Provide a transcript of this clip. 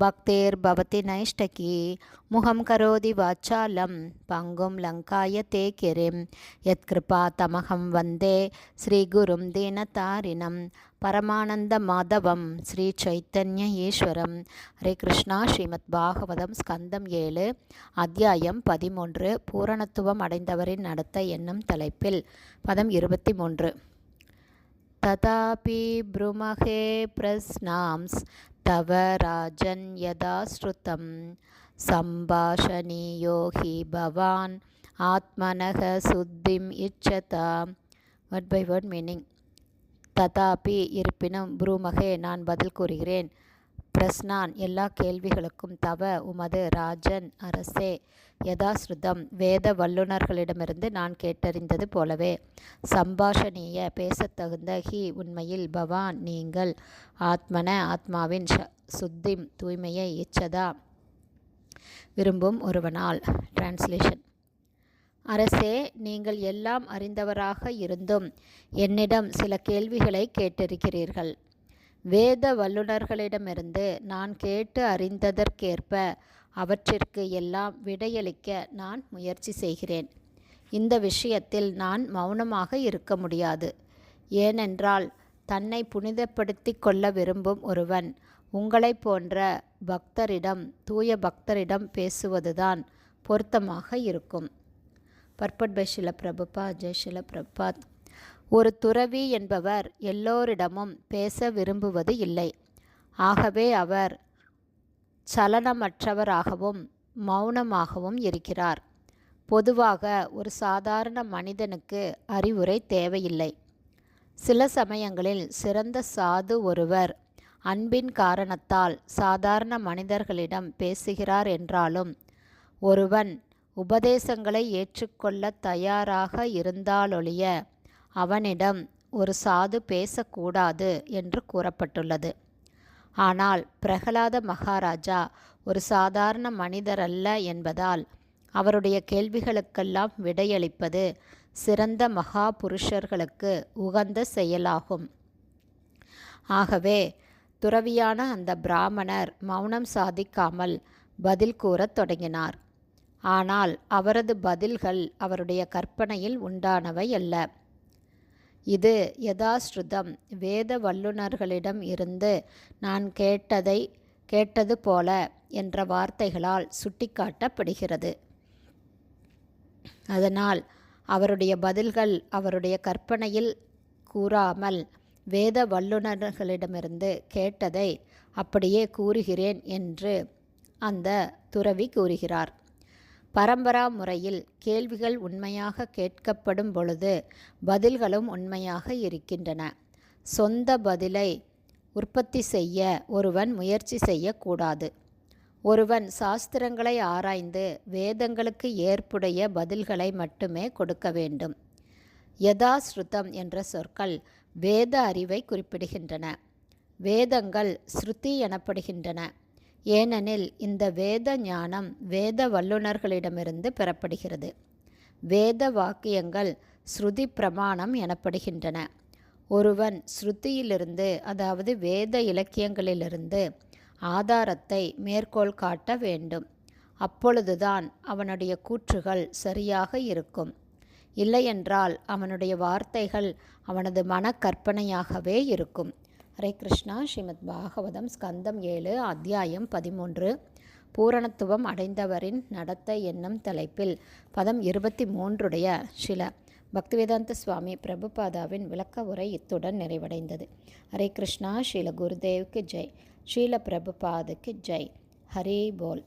பக்தேர் பவதி நைஷ்டகி முகம் கரோதி வாச்சாலம் பங்கும் லங்காய தே கிரிம் யத்கிருபா தமகம் வந்தே ஸ்ரீகுரும் தீனதாரிணம் பரமானந்த மாதவம் ஸ்ரீ சைத்தன்ய ஈஸ்வரம். ஹரே கிருஷ்ணா ஸ்ரீமத் பாகவதம் ஸ்கந்தம் ஏழு அத்தியாயம் பதிமூன்று பூரணத்துவம் அடைந்தவரின் நடத்த என்னும் தலைப்பில் பதம் இருபத்தி மூன்று ததாபி ப்ருமகே பிரஸ்னாம்ஸ் தவ ராஜன் யதா ஸ்ருதம் சம்பாஷணியோ he Pawan ஆத்மனக சுத்திம் இச்சதா what by what meaning ததாபி இருப்பினும் புரூமகே நான் பதில் கூறுகிறேன்। பிரஸ்னான் எல்லா கேள்விகளுக்கும் தவ உமது ராஜன் அரசே யதாஸ்ருதம். வேத வல்லுநர்களிடமிருந்து நான் கேட்டறிந்தது போலவே சம்பாஷணீய பேசத்தகுந்த ஹி உண்மையில் பவான் நீங்கள் ஆத்மன ஆத்மாவின் சுத்தி தூய்மையை இச்சதா? விரும்பும் ஒருவனால். டிரான்ஸ்லேஷன் அரசே நீங்கள் எல்லாம் அறிந்தவராக இருந்தும் என்னிடம் சில கேள்விகளை கேட்டிருக்கிறீர்கள். வேத வல்லுநர்களிடமிருந்து நான் கேட்டு அறிந்ததற்கேற்ப அவற்றிற்கு எல்லாம் விடையளிக்க நான் முயற்சி செய்கிறேன். இந்த விஷயத்தில் நான் மௌனமாக இருக்க முடியாது. ஏனென்றால் தன்னை புனிதப்படுத்தி கொள்ள விரும்பும் ஒருவன் உங்களை போன்ற பக்தரிடம் தூய பக்தரிடம் பேசுவதுதான் பொருத்தமாக இருக்கும். பர்பட் பை ஷில பிரபுபா ஜெய் ஷில பிரபாத் ஒரு துறவி என்பவர் எல்லோரிடமும் பேச விரும்புவது இல்லை. ஆகவே அவர் சலனமற்றவராகவும் மௌனமாகவும் இருக்கிறார். பொதுவாக ஒரு சாதாரண மனிதனுக்கு அறிவுரை தேவையில்லை. சில சமயங்களில் சிறந்த சாது ஒருவர் அன்பின் காரணத்தால் சாதாரண மனிதர்களிடம் பேசுகிறார் என்றாலும் ஒருவன் உபதேசங்களை ஏற்றுக்கொள்ள தயாராக இருந்தாலொழிய அவனிடம் ஒரு சாது பேசக்கூடாது என்று கூறப்பட்டுள்ளது. ஆனால் பிரகலாத மகாராஜா ஒரு சாதாரண மனிதர் அல்ல என்பதால் அவருடைய கேள்விகளுக்கெல்லாம் விடையளிப்பது சிறந்த மகா புருஷர்களுக்கு உகந்த செயலாகும். ஆகவே துறவியான அந்த பிராமணர் மௌனம் சாதிக்காமல் பதில் கூறத் தொடங்கினார். ஆனால் அவரது பதில்கள் அவருடைய கற்பனையில் உண்டானவை அல்ல. இது யதாஸ்ருதம். வேத வல்லுநர்களிடம் இருந்து நான் கேட்டதை கேட்டது போல என்ற வார்த்தைகளால் சுட்டிக்காட்டப்படுகிறது. அதனால் அவருடைய பதில்கள் அவருடைய கற்பனையில் கூறாமல் வேத வல்லுநர்களிடமிருந்து கேட்டதை அப்படியே கூறுகிறேன் என்று அந்த துறவி கூறுகிறார். பரம்பரா முறையில் கேள்விகள் உண்மையாக கேட்கப்படும் பொழுது பதில்களும் உண்மையாக இருக்கின்றன. சொந்த பதிலை உற்பத்தி செய்ய ஒருவன் முயற்சி செய்யக்கூடாது. ஒருவன் சாஸ்திரங்களை ஆராய்ந்து வேதங்களுக்கு ஏற்புடைய பதில்களை மட்டுமே கொடுக்க வேண்டும். யதாஸ்ருதம் என்ற சொற்கள் வேத அறிவை குறிப்பிடுகின்றன. வேதங்கள் ஸ்ருதி எனப்படுகின்றன. ஏனெனில் இந்த வேத ஞானம் வேத வல்லுநர்களிடமிருந்து பெறப்படுகிறது. வேத வாக்கியங்கள் ஸ்ருதி பிரமாணம் எனப்படுகின்றன. ஒருவன் ஸ்ருதியிலிருந்து அதாவது வேத இலக்கியங்களிலிருந்து ஆதாரத்தை மேற்கோள் காட்ட வேண்டும். அப்பொழுதுதான் அவனுடைய கூற்றுகள் சரியாக இருக்கும். இல்லையென்றால் அவனுடைய வார்த்தைகள் அவனது மனக்கற்பனையாகவே இருக்கும். ஹரே கிருஷ்ணா. ஸ்ரீமத் பாகவதம் ஸ்கந்தம் ஏழு அத்தியாயம் பதிமூன்று. பூரணத்துவம் அடைந்தவரின் நடத்தை என்னும் தலைப்பில் பதம் இருபத்தி மூன்றுடைய சில பக்திவேதாந்த சுவாமி பிரபுபாதாவின் விளக்க உரை இத்துடன் நிறைவடைந்தது. ஹரே கிருஷ்ணா. ஸ்ரீல குருதேவுக்கு ஜெய். ஸ்ரீல பிரபுபாதுக்கு ஜெய். ஹரே போல்.